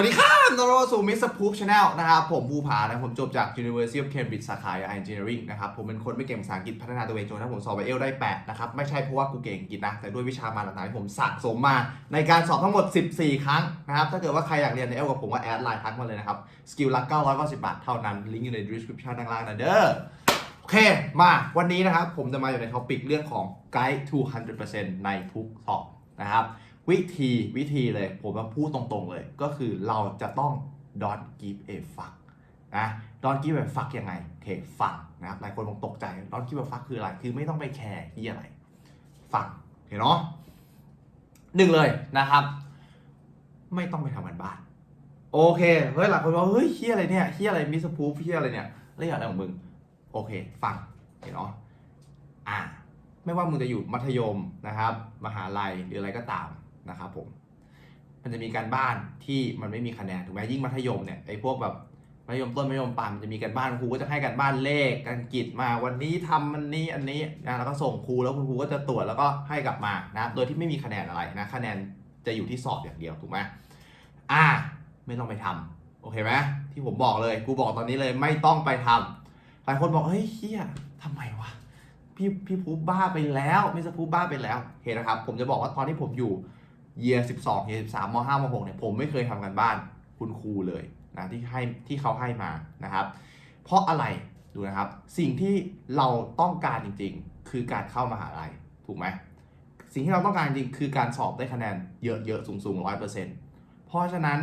วัสดีครับนรวสู่มิสพูฟชาแนลนะครับ ผมภูผานะ ผมจบจาก University of Cambridge สาขา Engineering นะครับ ผมเป็นคนไม่เก่งภาษาอังกฤษพัฒนาตัวเองจนถ้าผมสอบไบเอลได้ 8 นะครับ ไม่ใช่เพราะว่ากูเก่งอังกฤษนะ แต่ด้วยวิชามาหลากหลายที่ผมสะสมมา ในการสอบทั้งหมด 14 ครั้งนะครับ ถ้าเกิดว่าใครอยากเรียนในเอลกับผมก็แอดไลน์ทักมาเลยนะครับ สกิลละ990 บาทเท่านั้น ลิงก์อยู่ใน description ด้านล่างนะเด้อโอเค มาวันนี้นะครับผมจะมาอยู่ในท็อปิกเรื่องของ Guide to 100%ในทุกสอบนะครับ วิธีวิธีเลย ผมมาพูดตรงๆเลย ก็คือเราจะต้อง don't give a fuck นะ don't give a fuck ยังไงโอเคฟังนะครับหลายคนคงตกใจ don't give a fuck คืออะไร คือไม่ต้องไปแคร์ที่อะไร ฟังเห็นเนาะหนึ่งเลยนะครับ ไม่ต้องไปทำกันบ้าน โอเค เฮ้ยหลายคนบอกเฮ้ยเฮียอะไรเนี่ยเฮียอะไรมิสพูฟเฮียอะไรเนี่ยเรื่องอะไรของมึง โอเค ฟังเห็นเนาะอ่าไม่ว่ามึงจะอยู่มัธยมนะครับ มหาลัยหรืออะไรก็ตาม นะครับผม มันจะมีการบ้านที่มันไม่มีคะแนนถูกไหมยิ่งมัธยมเนี่ยไอ้พวกแบบมัธยมต้นมัธยมปลายมันจะมีการบ้านครูก็จะให้การบ้านเลขอังกฤษมาวันนี้ทำมันนี้อันนี้นะแล้วก็ส่งครูแล้วคุณครูก็จะตรวจแล้วก็ให้กลับมานะโดยที่ไม่มีคะแนนอะไรนะคะแนนจะอยู่ที่สอบอย่างเดียวถูกไหมอ่า ไม่ต้องไปทำโอเคไหมที่ผมบอกเลยกูบอกตอนนี้เลยไม่ต้องไปทำหลายคนบอกเฮ้ยเฮียทำไมวะพี่พี่พูบ้าไปแล้วมิสเตอร์พูบ้าไปแล้วเห็นนะครับ ผมจะบอกว่าตอนที่ผมอยู่ เยียสิบสองเยียสิบสามมห้ามหกเนี่ยผมไม่เคยทำกันบ้านคุณครูเลยนะที่ให้ที่เขาให้มานะครับ เพราะอะไรดูนะครับสิ่งที่เราต้องการจริง ๆ คือการเข้ามหาลัยถูกไหมสิ่งที่เราต้องการจริงคือการสอบได้คะแนนเยอะๆสูงๆร้อยเปอร์เซ็นต์เพราะฉะนั้น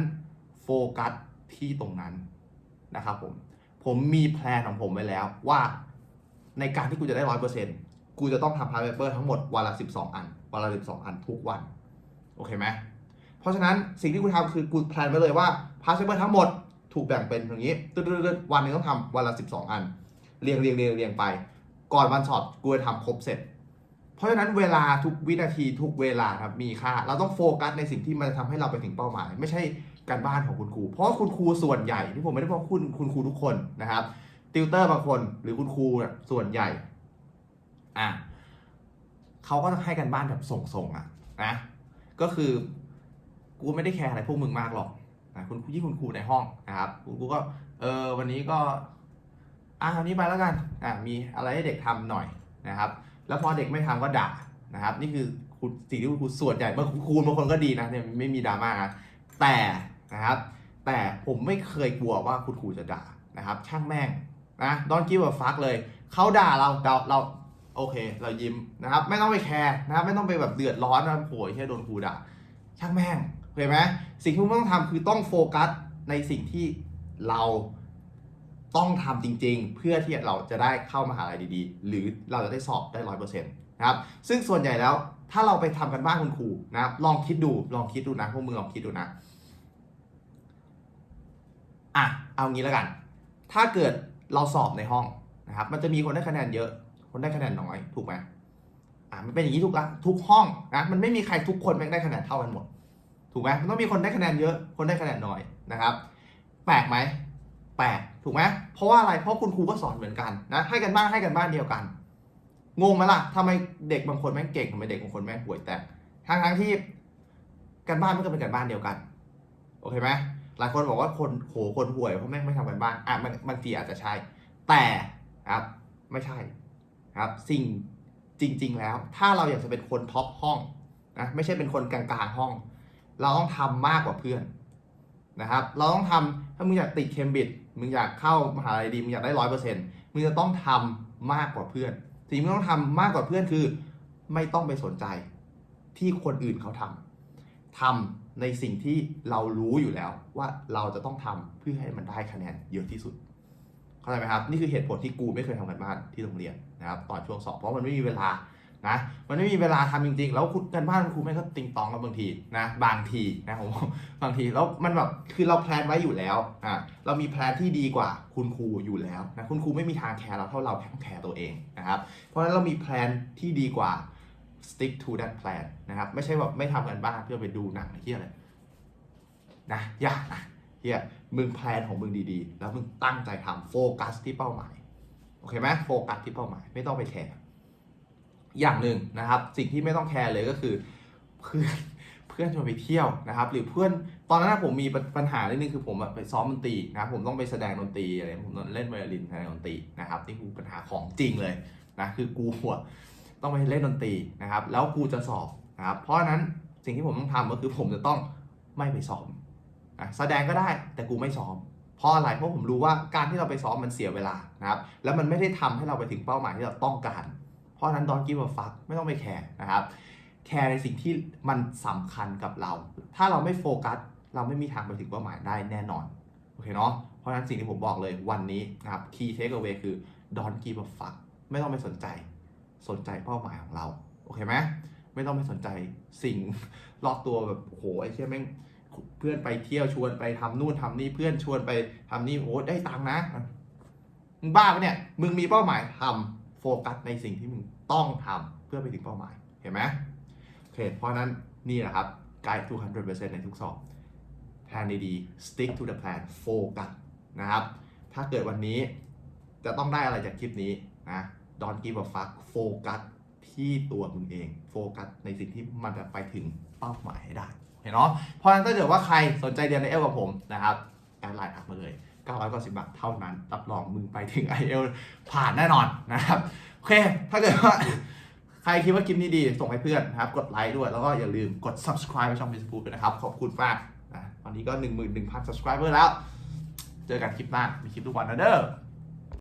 โฟกัสที่ตรงนั้นนะครับผมผมมีแพลนของผมไว้แล้วว่าในการที่กูจะได้ร้อยเปอร์เซ็นต์กูจะต้องทำพาร์ทเปเปอร์ทั้งหมดวันละสิบสองอันวันละสิบสองอันทุกวัน โอเคไหมเพราะฉะนั้นสิ่งที่กูทำคือกูแพลนไว้เลยว่าพาร์ทเปเปอร์ทั้งหมดถูกแบ่งเป็นอย่างนี้ตึ๊ดๆวันหนึงต้องทำวันละสิบสองอัน เรียงเรียงเรียงเรียงไป ก่อนวันสอบกูจะทำครบเสร็จ เพราะฉะนั้นเวลาทุกวินาทีทุกเวลาครับมีค่า เราต้องโฟกัสในสิ่งที่มันจะทำให้เราไปถึงเป้าหมาย ไม่ใช่การบ้านของคุณครู เพราะคุณครูส่วนใหญ่ที่ผมไม่ได้บอกคุณคุณครูทุกคนนะครับติวเตอร์บางคนหรือคุณครูเนี่ยส่วนใหญ่อะเขาก็จะให้กันบ้านแบบส่งๆอะนะ ก็คือกูไม่ได้แคร์อะไรพวกมึงมากหรอกนะคุณยี่คุณครูในห้องนะครับคุณครูก็เออวันนี้ก็อะวันนี้ไปแล้วกันอะมีอะไรให้เด็กทำหน่อยนะครับ แล้วพอเด็กไม่ทำก็ด่านะครับ นี่คือคุณสิ่งที่คุณครูส่วนใหญ่บางครูบางคนก็ดีนะเนี่ยไม่มีดราม่านะแต่นะครับ แต่ผมไม่เคยกลัวว่าคุณครูจะด่านะครับ ช่างแม่งนะดอนกิฟต์ฟักเลยเขาด่าเราเราเรา โอเค เรายิ้มนะครับ ไม่ต้องไปแคร์นะครับไม่ต้องไปแบบเดือดร้อนนะโอยแค่โดนครูด่าช่างแม่งเห็นไหมสิ่งที่คุณต้องทำคือต้องโฟกัสในสิ่งที่เราต้องทำจริง ๆ เพื่อที่เราจะได้เข้ามหาลัยดีๆ หรือเราจะได้สอบได้ร้อยเปอร์เซ็นต์นะครับซึ่งส่วนใหญ่แล้วถ้าเราไปทำกันบ้านคุณครูนะครับลองคิดดูลองคิดดูนะพวกมึงลองคิดดูนะอะเอางี้แล้วกัน ถ้าเกิดเราสอบในห้องนะครับ มันจะมีคนได้คะแนนเยอะ คนได้คะแนนน้อยถูกไหมอะมันเป็นอย่างนี้ทุกละทุกห้องนะมันไม่มีใครทุกคนแม่งได้คะแนนเท่ากันหมด ถูกไหมมันต้องมีคนได้คะแนนเยอะ คนได้คะแนนน้อยนะครับ แปลกไหมแปลกถูกไหมเพราะว่าอะไรเพราะคุณครูก็สอนเหมือนกันนะให้กันบ้านให้กันบ้านเดียวกันงงไหมล่ะทำไมเด็กบางคนแม่งเก่งทำไมเด็กบางคนแม่งห่วยแตกทั้งทั้งที่กันบ้านมันก็เป็นกันบ้านเดียวกันโอเคไหมหลายคนบอกว่าคนโหคนห่วยเพราะแม่งไม่ทำกันบ้านอะมันบางทีอาจจะใช่แต่ครับไม่ใช่ ครับสิ่งจริง ๆ แล้ว ถ้าเราอยากจะเป็นคนท็อปห้องนะไม่ใช่เป็นคนกลางๆห้อง เราต้องทำมากกว่าเพื่อนนะครับ เราต้องทำถ้ามึงอยากติดเคมบริดจ์มึงอยากเข้ามหาลัยดีมึงอยากได้ร้อยเปอร์เซ็นต์มึงจะต้องทำมากกว่าเพื่อน สิ่งที่มึงต้องทำมากกว่าเพื่อนคือ ไม่ต้องไปสนใจที่คนอื่นเขาทำทำในสิ่งที่เรารู้อยู่แล้วว่าเราจะต้องทำเพื่อให้มันได้คะแนนเยอะที่สุด เข้าใจไหมครับ นี่คือเหตุผลที่กูไม่เคยทำกันบ้านที่โรงเรียนนะครับตอนช่วงสอบเพราะมันไม่มีเวลานะมันไม่มีเวลาทำจริงๆ แล้วคุณกันบ้านครูแม่งก็ติงตองกันบางทีนะบางทีนะผมบางทีแล้วมันแบบคือเราแพลนไว้อยู่แล้วอะเรามีแพลนที่ดีกว่าคุณครูอยู่แล้วนะคุณครูไม่มีทางแคร์เราเท่าเราแคร์ตัวเองนะครับเพราะฉะนั้นเรามีแพลนที่ดีกว่า stick to that plan นะครับไม่ใช่แบบไม่ทำกันบ้านเพื่อไปดูหนังอะไรเฮียอะไรนะอย่านะ ฮียมึงแพลนของมึงดีๆ แล้วมึงตั้งใจทำโฟกัสที่เป้าหมายโอเคไหมโฟกัสที่เป้าหมาย ไม่ต้องไปแคร์อย่างหนึ่งนะครับ สิ่งที่ไม่ต้องแคร์เลยก็คือเพื่อนเพื่อนชวนไปเที่ยวนะครับ หรือเพื่อนตอนนั้นผมมีปัญหาเรื่องนึงคือผมไปซ้อมดนตรีนะครับผมต้องไปแสดงดนตรีอะไรผมเล่นไวโอลินแสดงดนตรีนะครับนี่คือปัญหาของจริงเลยนะคือกูต้องไปเล่นดนตรีนะครับ แล้วกูจะสอบนะครับเพราะนั้นสิ่งที่ผมต้องทำก็คือผมจะต้องไม่ไปซ้อม อะแสดงก็ได้แต่กูไม่ซ้อมเพราะอะไรเพราะผมรู้ว่าการที่เราไปซ้อมมันเสียเวลานะครับแล้วมันไม่ได้ทำให้เราไปถึงเป้าหมายที่เราต้องการ เพราะนั้นดอนกิ v ว a ฟักไม่ต้องไปแคร์นะครับแคร์ในสิ่งที่มันสำคัญกับเรา ถ้าเราไม่โฟกัส เราไม่มีทางไปถึงเป้าหมายได้แน่นอนโอเคเนาะเพราะฉะนั้นสิ่งที่ผมบอกเลยวันนี้นะครับ key takeaway คือ don't give a fuck ไม่ต้องไปสนใจ สนใจเป้าหมายของเรา โอเคไหมไม่ต้องไปสนใจสิ่งรอบตัวแบบโอ้โหไอ้เชี่ยแม่ง เพื่อนไปเที่ยวชวนไปทำนู่นทำนี่เพื่อนชวนไปทำนี่โอ้ได้ตังค์นะมึงบ้าปะเนี่ยมึงมีเป้าหมายทำโฟกัสในสิ่งที่มึงต้องทำเพื่อไปถึงเป้าหมายเห็นไหมโอเคเพราะนั้นนี่แหละครับ guide to 100%ในทุกสอบแพลนดีๆ stick to the plan โฟกัสนะครับ ถ้าเกิดวันนี้จะต้องได้อะไรจากคลิปนี้นะ don't give a fuck โฟกัส ที่ตัวมึงเองโฟกัสในสิ่งที่มันจะไปถึงเป้าหมายให้ได้เห็นเนาะเพราะฉะนั้นถ้าเกิดว่าใครสนใจเรียนในเอลกับผมนะครับแอดไลน์ทักมาเลย990บาทเท่านั้นรับรองมึงไปถึง i อเอลผ่านแน่นอนนะครับโอเค ถ้าเกิดว่าใครคิดว่าคลิปนี้ดี ส่งให้เพื่อนนะครับ กดไลค์ด้วย แล้วก็อย่าลืมกด subscribe ไปช่อง Facebook ด้วยนะครับ ขอบคุณมากนะตอนนี้ก็ 11,000 subscriber แล้ว เจอกันคลิปหน้า มีคลิปทุกวันนะเด้อ